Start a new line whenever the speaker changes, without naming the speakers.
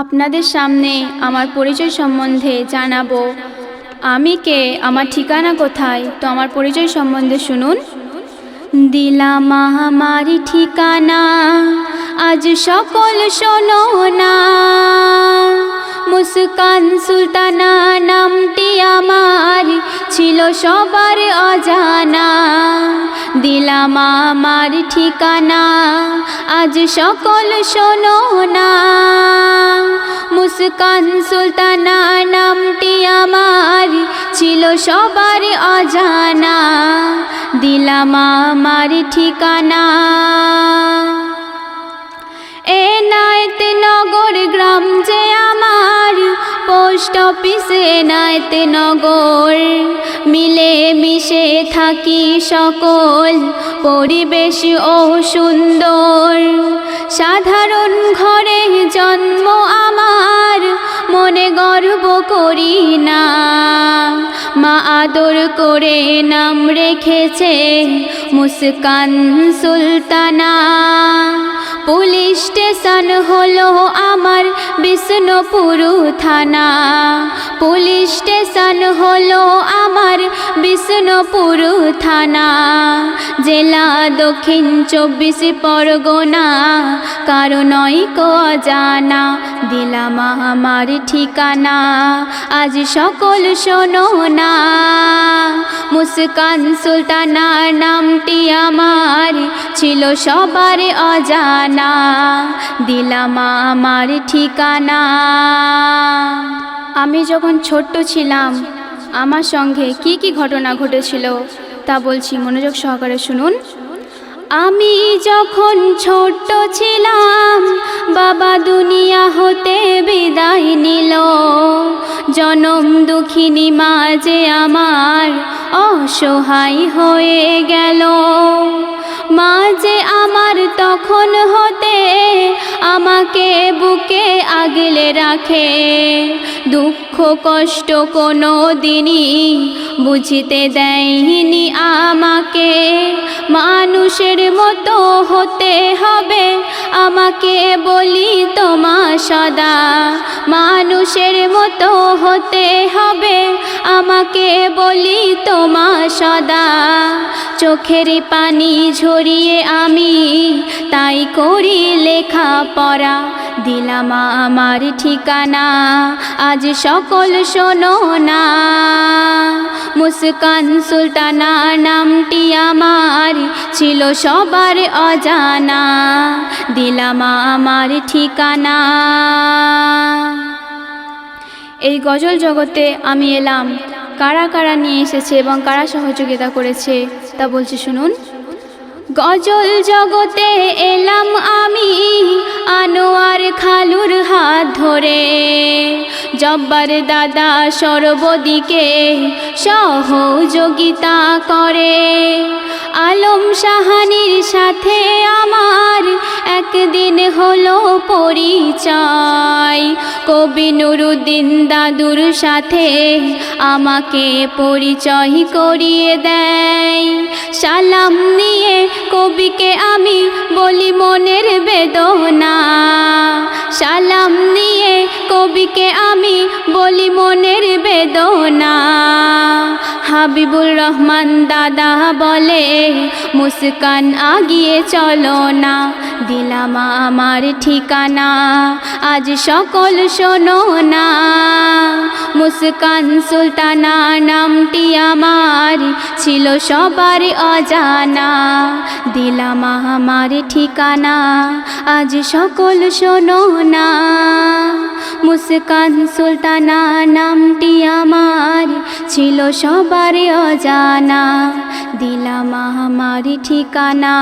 আপনাদের সামনে আমার পরিচয় সম্বন্ধে জানাব। আমি কে? আমার ঠিকানা কোথায়? তো আমার পরিচয় সম্বন্ধে শুনুন। দিলা মহামারি ঠিকানা, আজ সকল শোনো না। মুসকান সুলতানা, নামটি আমার। ছিল সবার অজানা। দিলাম আমার ঠিকানা, আজ সকল শোনো না মুস্কান সুলতানা নামটি আমার ছিল সবার অজানা। দিলাম আমার ঠিকানা। অফিসে নায়ত নগর, মিলে মিশে থাকি সকল। পরিবেশ ও সুন্দর। সাধারণ ঘরে জন্ম আমার, মনে গর্ব করি না। মা আদর করে নাম রেখেছে মুস্কান সুলতানা। পুলিশ স্টেশন হলো আমার বিষ্ণুপুর থানা। পুলিশ স্টেশন হলো আমার বিষ্ণুপুর থানা। জেলা দক্ষিণ চব্বিশ পরগনা, কারও নয় কো জানা দিলাম আমার ঠিকানা। আজ সকল শোনো না। মুস্কান সুলতানা নামটি আমার ছিল সবার অজানা। দিলাম আমার ঠিকানা। আমি যখন ছোট্ট ছিলাম, আমার সঙ্গে কি কি ঘটনা ঘটেছিল তা বলছি মনোযোগ সহকারে শুনুন। আমি যখন ছোট্ট ছিলাম, বাবা দুনিয়া হতে বিদায় নিল, জনম দুঃখিনী মাঝে আমার অসহায় হয়ে গেল। মাঝে আমার তখন হতে আমাকে বুকে আগলে রাখে। দুঃখ কষ্ট কোনো দিনই বুঝিতে দেয়নি আমাকে। মানুষের মতো হতে হবে আমাকে বলি তোমা সদা। মানুষের মতো হতে হবে। আমাকে বলি তোমা সদা। চোখের পানি ঝরিয়ে আমি তাই করি লেখা পড়া দিলাম আমার ঠিকানা, আজ সকল শোনো না। মুস্কান সুলতানা নামটি আমার ছিল সবার অজানা। দিলাম আমার ঠিকানা। এই গজল জগতে আমি এলাম। কারা কারা নিয়ে এসেছে এবং কারা সহযোগিতা করেছে, তা বলছি শুনুন। গজল জগতে এলাম আমি, আনোয়ার খালুর হাত ধরে। জব্বার দাদা সর্বদিকে সহযোগিতা করে। আলম সাহানির সাথে আমার একদিন হলো পরিচয়। কবি নুরুদ্দিন দাদুর সাথে আমাকে পরিচয় করিয়ে দেয়। সালাম নিয়ে কবিকে আমি বলি মনের বেদনা। সালাম কবিকে আমি বলি মনের বেদনা। হাবিবুর রহমান দাদা বলে, মুসকান আগিয়ে চলো না। দিলাম আমার ঠিকানা, আজ সকল শোনো না। মুস্কান সুলতানা নামটি আমার ছিল সবার অজানা। দিলাম আমার ঠিকানা, আজ সকল শোনো না। মুস্কান সুলতানা নামটি আমার ছিল সবার অজানা। দিলাম আমার ঠিকানা।